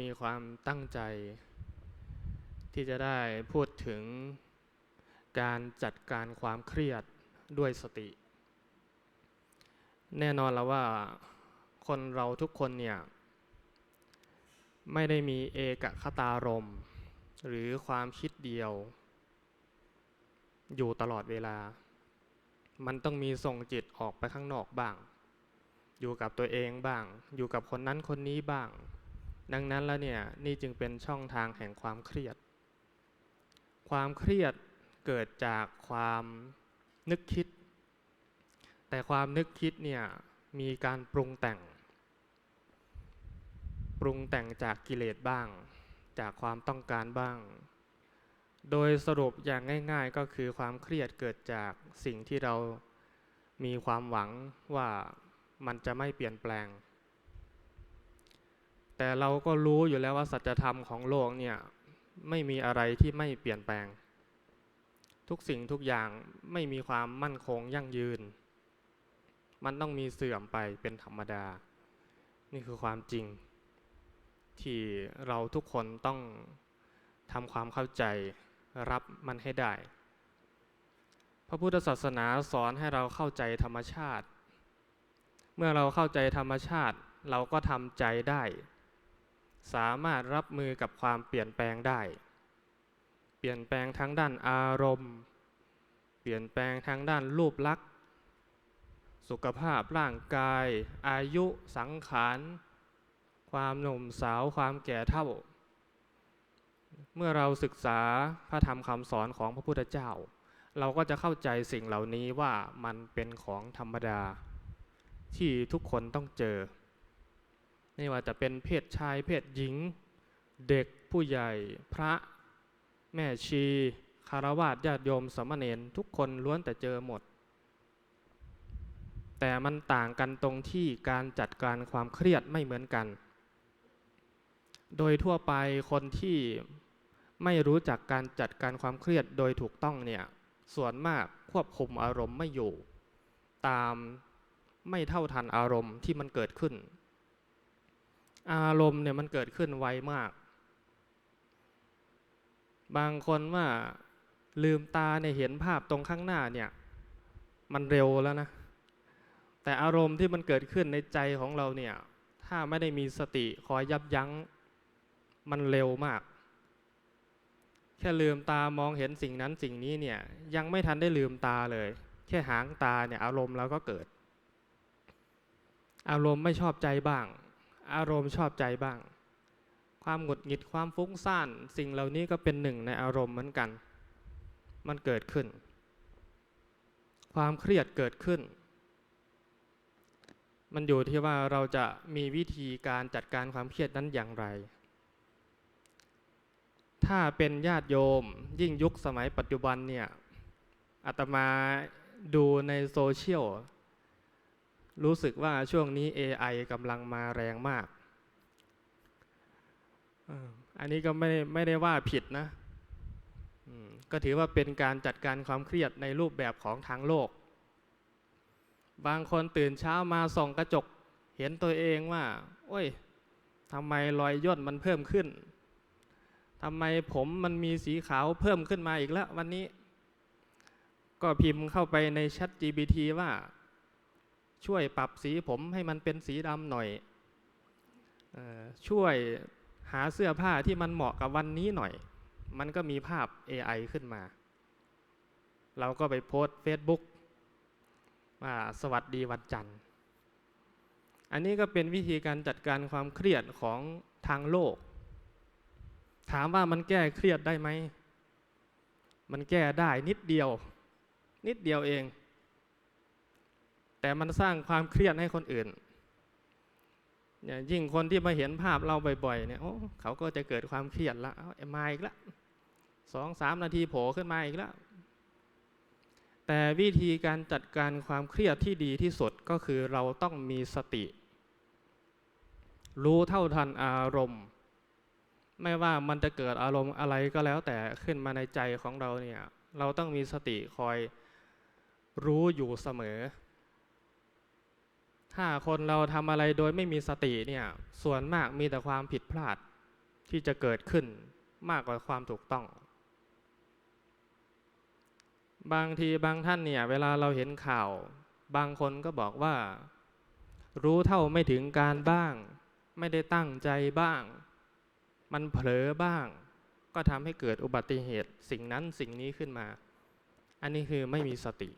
มีความตั้งใจ ที่จะได้พูดถึงการจัดการความเครียดด้วยสติ แน่นอนแล้วว่าคนเราทุกคนเนี่ยไม่ได้มีเอกคตารม หรือความคิดเดียว อยู่ตลอดเวลา มันต้องมีส่งจิตออกไปข้างนอกบ้าง อยู่กับตัวเองบ้าง อยู่กับคนนั้นคนนี้บ้าง ดังนั้นแล้วเนี่ยนี่จึงเป็นช่องทางแห่งความเครียด ความเครียดเกิดจากความนึกคิด แต่ความนึกคิดเนี่ยมีการปรุงแต่ง ปรุงแต่งจากกิเลสบ้าง จากความต้องการบ้าง โดยสรุปอย่างง่าย ๆ ก็คือความเครียดเกิดจากสิ่งที่เรามีความหวังว่ามันจะไม่เปลี่ยนแปลง แต่เราก็รู้อยู่แล้วว่าสัจธรรมของโลกเนี่ยไม่มีอะไรที่ไม่เปลี่ยนแปลง ทุกสิ่งทุกอย่างไม่มีความมั่นคงยั่งยืน มันต้องมีเสื่อมไปเป็นธรรมดา นี่คือความจริง ที่เราทุกคนต้องทำความเข้าใจรับมันให้ได้ พระพุทธศาสนาสอนให้เราเข้าใจธรรมชาติ เมื่อเราเข้าใจธรรมชาติเราก็ทำใจได้ สามารถรับมือกับความเปลี่ยนแปลงได้ เปลี่ยนแปลงทั้งด้านอารมณ์ เปลี่ยนแปลงทั้งด้านรูปลักษณ์ สุขภาพร่างกาย อายุสังขาร ความหนุ่มสาวความแก่เท่า เมื่อเราศึกษาพระธรรมคำสอนของพระพุทธเจ้า เราก็จะเข้าใจสิ่งเหล่านี้ว่ามันเป็นของธรรมดา ที่ทุกคนต้องเจอ ไม่ว่าจะเป็นเพศชายเพศหญิง เด็กผู้ใหญ่พระแม่ชีคารวะญาติโยมสามเณรทุกคนล้วนแต่เจอหมด แต่มันต่างกันตรงที่การจัดการความเครียดไม่เหมือนกัน โดยทั่วไปคนที่ไม่รู้จักการจัดการความเครียดโดยถูกต้องเนี่ยส่วนมากควบคุมอารมณ์ไม่อยู่ ตามไม่เท่าทันอารมณ์ที่มันเกิดขึ้น อารมณ์เนี่ยมันเกิดขึ้นไวมาก บางคนว่าลืมตาเนี่ยเห็นภาพตรงข้างหน้าเนี่ย มันเร็วแล้วนะ แต่อารมณ์ที่มันเกิดขึ้นในใจของเราเนี่ย ถ้าไม่ได้มีสติคอยยับยั้ง มันเร็วมาก แค่ลืมตามองเห็นสิ่งนั้นสิ่งนี้เนี่ย ยังไม่ทันได้ลืมตาเลย แค่หางตาเนี่ยอารมณ์เราก็เกิด อารมณ์ไม่ชอบใจบ้าง อารมณ์ชอบใจบ้าง ความหงุดหงิดความฟุ้งซ่าน สิ่งเหล่านี้ก็เป็นหนึ่งในอารมณ์เหมือนกัน มันเกิดขึ้น ความเครียดเกิดขึ้น มันอยู่ที่ว่าเราจะมีวิธีการจัดการความเครียดนั้นอย่างไร ถ้าเป็นญาติโยมยิ่งยุคสมัยปัจจุบันเนี่ยอาตมาดูในโซเชียล รู้สึกว่าช่วงนี้ AI กำลังมาแรงมาก อันนี้ก็ไม่ได้ไม่ได้ว่าผิดนะก็ถือว่าเป็นการจัดการความเครียดในรูปแบบของทางโลก บางคนตื่นเช้ามาส่องกระจก เห็นตัวเองว่า โอ้ยทำไมรอยย่นมันเพิ่มขึ้นทำไมผมมันมีสีขาวเพิ่มขึ้นมาอีกแล้ววันนี้ ก็พิมพ์เข้าไปใน Chat GPT ว่า ช่วยปรับสีผมให้มันเป็นสีดำหน่อยอช่วยหาเสื้อผ้าที่มันเหมาะกับวันนี้หน่อย มันก็มีภาพ AI ขึ้นมา เราก็ไปโพสต์ Facebook ว่าสวัสดีวันจันทร์ อันนี้ก็เป็นวิธีการจัดการความเครียดของทางโลก ถามว่ามันแก้เครียดได้ไหม มันแก้ได้นิดเดียว นิดเดียวเอง แต่มันสร้างความเครียดให้คนอื่นเนี่ยยิ่งคนที่มาเห็นภาพเราบ่อยๆเนี่ยโอ้เขาก็จะเกิดความเครียดละมาอีกละสองสามนาทีโผล่ขึ้นมาอีกแล้ว แต่วิธีการจัดการความเครียดที่ดีที่สุดก็คือเราต้องมีสติ รู้เท่าทันอารมณ์ ไม่ว่ามันจะเกิดอารมณ์อะไรก็แล้วแต่ขึ้นมาในใจของเราเนี่ย เราต้องมีสติคอยรู้อยู่เสมอ ถ้าคนเราทำอะไรโดยไม่มีสติเนี่ย ส่วนมากมีแต่ความผิดพลาดที่จะเกิดขึ้นมากกว่าความถูกต้อง บางทีบางท่านเนี่ย เวลาเราเห็นข่าว บางคนก็บอกว่า รู้เท่าไม่ถึงการบ้าง ไม่ได้ตั้งใจบ้าง มันเผลอบ้าง ก็ทำให้เกิดอุบัติเหตุสิ่งนั้นสิ่งนี้ขึ้นมา อันนี้คือไม่มีสติ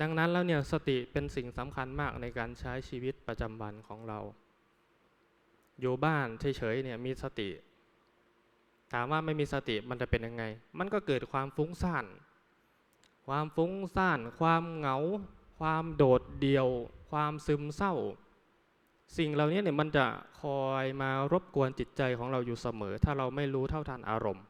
ดังนั้นแล้วเนี่ยสติเป็นสิ่งสำคัญมากในการใช้ชีวิตประจำวันของเรา อยู่บ้านเฉยๆเนี่ยมีสติ ถามว่าไม่มีสติมันจะเป็นยังไง มันก็เกิดความฟุ้งซ่านความฟุ้งซ่าน ความเหงา ความโดดเดี่ยว ความซึมเศร้า สิ่งเหล่านี้เนี่ยมันจะคอยมารบกวนจิตใจของเราอยู่เสมอ ถ้าเราไม่รู้เท่าทันอารมณ์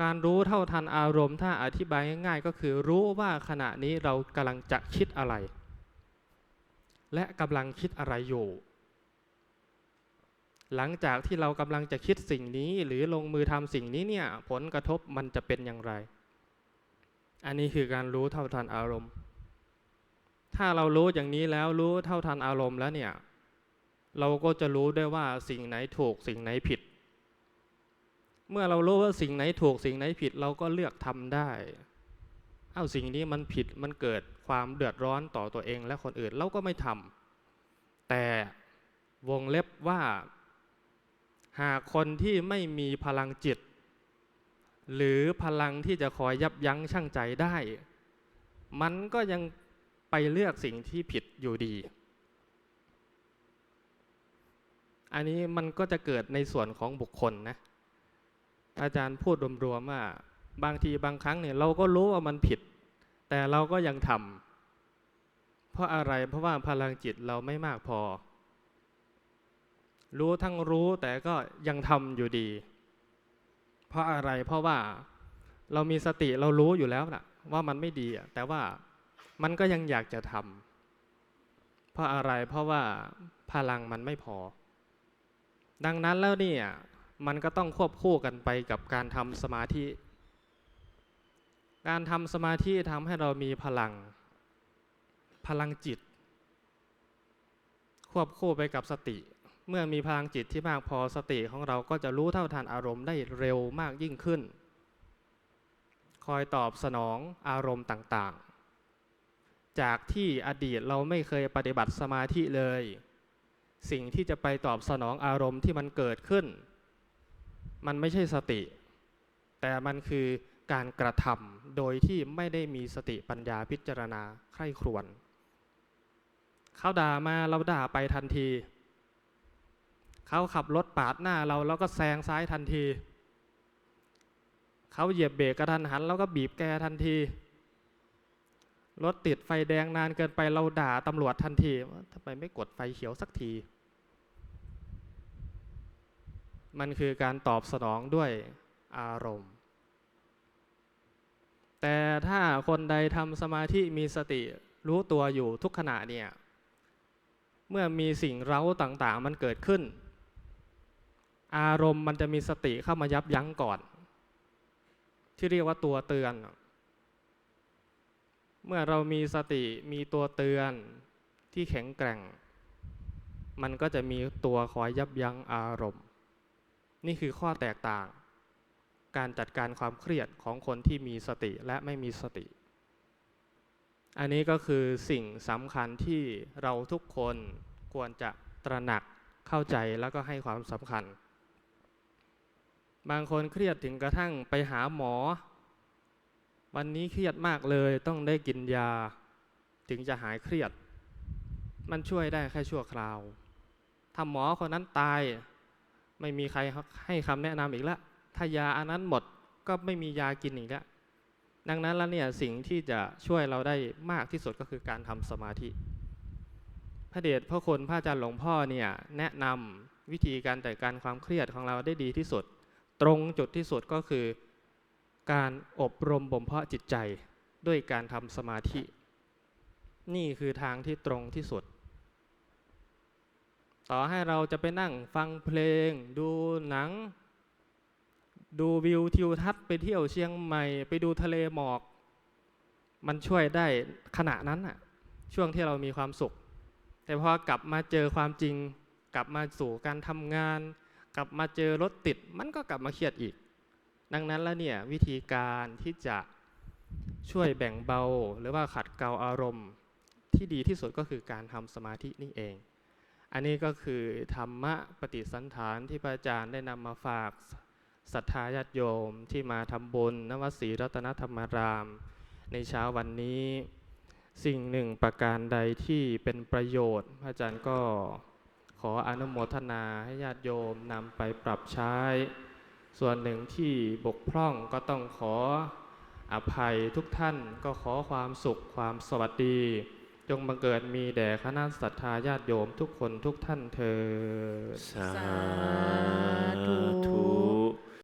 การรู้เท่าทันอารมณ์ถ้าอธิบายง่ายๆ ก็คือรู้ว่าขณะนี้เรากำลังจะคิดอะไร และกำลังคิดอะไรอยู่ หลังจากที่เรากำลังจะคิดสิ่งนี้หรือลงมือทำสิ่งนี้เนี่ยผลกระทบมันจะเป็นอย่างไร อันนี้คือการรู้เท่าทันอารมณ์ ถ้าเรารู้อย่างนี้แล้วรู้เท่าทันอารมณ์แล้วเนี่ยเราก็จะรู้ได้ว่าสิ่งไหนถูกสิ่งไหนผิด เมื่อเรารู้ว่าสิ่งไหนถูกสิ่งไหนผิดเราก็เลือกทำได้เอ้าสิ่งนี้มันผิดมันเกิดความเดือดร้อนต่อตัวเองและคนอื่นเราก็ไม่ทำแต่วงเล็บว่า หากคนที่ไม่มีพลังจิต หรือพลังที่จะคอยยับยั้งชั่งใจได้ มันก็ยังไปเลือกสิ่งที่ผิดอยู่ดี อันนี้มันก็จะเกิดในส่วนของบุคคลนะ อาจารย์พูดรวมๆว่าบางทีบางครั้งเนี่ยเราก็รู้ว่ามันผิด แต่เราก็ยังทำเพราะอะไรเพราะว่าพลังจิตเราไม่มากพอ รู้ทั้งรู้แต่ก็ยังทำอยู่ดี เพราะอะไรเพราะว่าเรามีสติเรารู้อยู่แล้วนะว่ามันไม่ดีแต่ว่ามันก็ยังอยากจะทำเพราะอะไรเพราะว่าพลังมันไม่พอ ดังนั้นแล้วเนี่ย มันก็ต้องควบคู่กันไปกับการทำสมาธิ การทำสมาธิทำให้เรามีพลัง พลังจิต ควบคู่ไปกับสติ เมื่อมีพลังจิตที่มากพอสติของเราก็จะรู้เท่าทันอารมณ์ได้เร็วมากยิ่งขึ้น คอยตอบสนองอารมณ์ต่างๆ จากที่อดีตเราไม่เคยปฏิบัติสมาธิเลย สิ่งที่จะไปตอบสนองอารมณ์ที่มันเกิดขึ้น มันไม่ใช่สติ แต่มันคือการกระทำโดยที่ไม่ได้มีสติปัญญาพิจารณาใคร่ครวญเขาด่ามาเราด่าไปทันที เขาขับรถปาดหน้าเราเราก็แซงซ้ายทันที เขาเหยียบเบรกกระทันหันเราก็บีบแกทันที รถติดไฟแดงนานเกินไปเราด่าตำรวจทันทีว่าทำไมไม่กดไฟเขียวสักที มันคือการตอบสนองด้วยอารมณ์ แต่ถ้าคนใดทำสมาธิมีสติรู้ตัวอยู่ทุกขณะเนี่ย เมื่อมีสิ่งเร้าต่างๆ มันเกิดขึ้น อารมณ์มันจะมีสติเข้ามายับยั้งก่อน ที่เรียกว่าตัวเตือน เมื่อเรามีสติมีตัวเตือนที่แข็งแกร่ง มันก็จะมีตัวคอยยับยั้งอารมณ์ นี่คือข้อแตกต่าง การจัดการความเครียดของคนที่มีสติและไม่มีสติ อันนี้ก็คือสิ่งสำคัญที่เราทุกคนควรจะตระหนักเข้าใจแล้วก็ให้ความสำคัญ บางคนเครียดถึงกระทั่งไปหาหมอ วันนี้เครียดมากเลยต้องได้กินยา ถึงจะหายเครียด มันช่วยได้แค่ชั่วคราวถ้าหมอคนนั้นตาย ไม่มีใครให้คำแนะนำอีกแล้วถ้ายาอันนั้นหมดก็ไม่มียากินอีกแล้วดังนั้นแล้วเนี่ยสิ่งที่จะช่วยเราได้มากที่สุดก็คือการทำสมาธิ พระเดชพระคุณพระอาจารย์หลวงพ่อเนี่ยแนะนำวิธีการจัดการความเครียดของเราได้ดีที่สุด ตรงจุดที่สุดก็คือ การอบรมบ่มเพาะจิตใจด้วยการทำสมาธิ นี่คือทางที่ตรงที่สุด ต่อให้เราจะไปนั่งฟังเพลง ดูหนัง ดูวิวทิวทัศน์ไปเที่ยวเชียงใหม่ ไปดูทะเลหมอก มันช่วยได้ขณะนั้นน่ะช่วงที่เรามีความสุข แต่พอกลับมาเจอความจริง กลับมาสู่การทำงาน กลับมาเจอรถติด มันก็กลับมาเครียดอีก ดังนั้นแล้วเนี่ยวิธีการที่จะช่วยแบ่งเบา หรือว่าขัดเกลาอารมณ์ ที่ดีที่สุดก็คือการทำสมาธินี่เอง อันนี้ก็คือธรรมะปฏิสันฐานที่พระอาจารย์ได้นำมาฝากศรัทธาญาติโยมที่มาทำบุญนวศรีรัตนธรรมาราม ในเช้าวันนี้ สิ่งหนึ่งประการใดที่เป็นประโยชน์ พระอาจารย์ก็ขออนุโมทนาให้ญาติโยมนำไปปรับใช้ ส่วนหนึ่งที่บกพร่องก็ต้องขออภัยทุกท่านก็ขอความสุขความสวัสดี จงบังเกิดมีแด่คณะศรัทธาญาติโยมทุกคนทุกท่านเธอญสาธุธุ